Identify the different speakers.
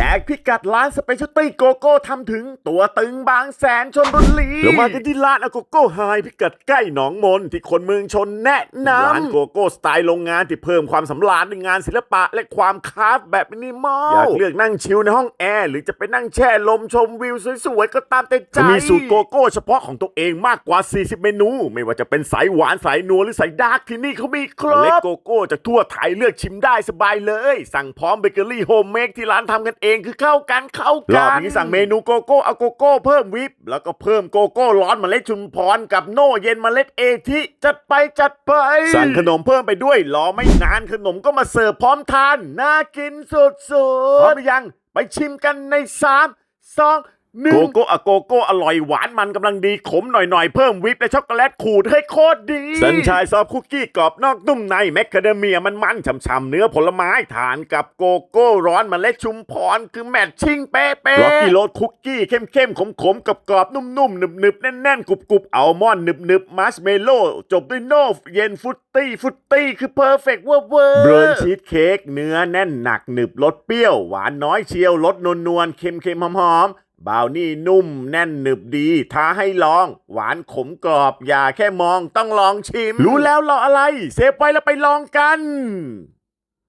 Speaker 1: แจกพิกัดร้านสเปเชียลตี้โกโก้ทำถึงตัวตึงบางแสนชนบุรีเรามากันที่ร้านอโกโก้ไฮพิกัดใกล้หนองมนที่คนเมืองชนแนะนำร้านโกโก้สไตล์โรงงานที่เพิ่มความสำราญในงานศิลปะและความคราฟต์แบบมินิมอลอยากเลือกนั่งชิลในห้องแอร์หรือจะไปนั่งแช่ลมชมวิวสวยๆก็ตามแต่ใจมีสูตรโกโก้เฉพาะของตัวเองมากกว่า 40 เมนู ไม่ว่าจะเป็นสายหวานสายนัวหรือสายดาร์กที่นี่เขามีครบเล็กโกโก้จากทั่วไทยเลือกชิมได้สบายเลย สั่งพร้อมเบเกอรี่โฮมเมกที่ร้านทำกันเองคือเข้ากันเข้ากันรอบนี้สั่งเมนูโกโก้เอาโกโก้เพิ่มวิปแล้วก็เพิ่มโกโก้ร้อนเมล็ดชุมพรกับโน่เย็นเมล็ดเอทิจัดไปจัดไป สั่งขนมเพิ่มไปด้วยรอไม่นานขนมก็มาเสิร์ฟพร้อมทานน่ากินสุดๆพร้อมหรือยังไปชิมกันในสามสอง หนึ่งโกโก้อะโกโก้อร่อยหวานมันกำลังดีขมหน่อยๆ เพิ่มวิปและช็อกโกแลตขูดให้โคตรดี สัญชายซอฟต์คุกกี้กรอบนอกนุ่มในแมคคาเดเมียมันมันๆฉ่ำๆเนื้อผลไม้ทานกับโกโก้ร้อนมเมล็ดชุมพรคือแมทชิ่งเป๊ะๆร็อกกี้โรสคุกกี้เข้มๆขมๆกับกรอบๆนุ่มๆหนึบๆแน่นๆกรุบๆอัลมอนด์หนึบๆมัชเมลโล่จบด้วยโนฟเย็นฟุตตี้ฟุตตี้คือเพอร์เฟกต์เวอร์เวอร์เบรนชีสเค้กเนื้อแน่นหนักหนึบรสเปรี้ยวหวานน้อยเชียวรสนวลๆเค็มๆหอมๆ บาวนี่นุ่มแน่นหนึบดีท้าให้ลอง หวานขมกรอบ อย่าแค่มองต้องลองชิม รู้แล้วรออะไร เซฟไว้แล้วไปลองกัน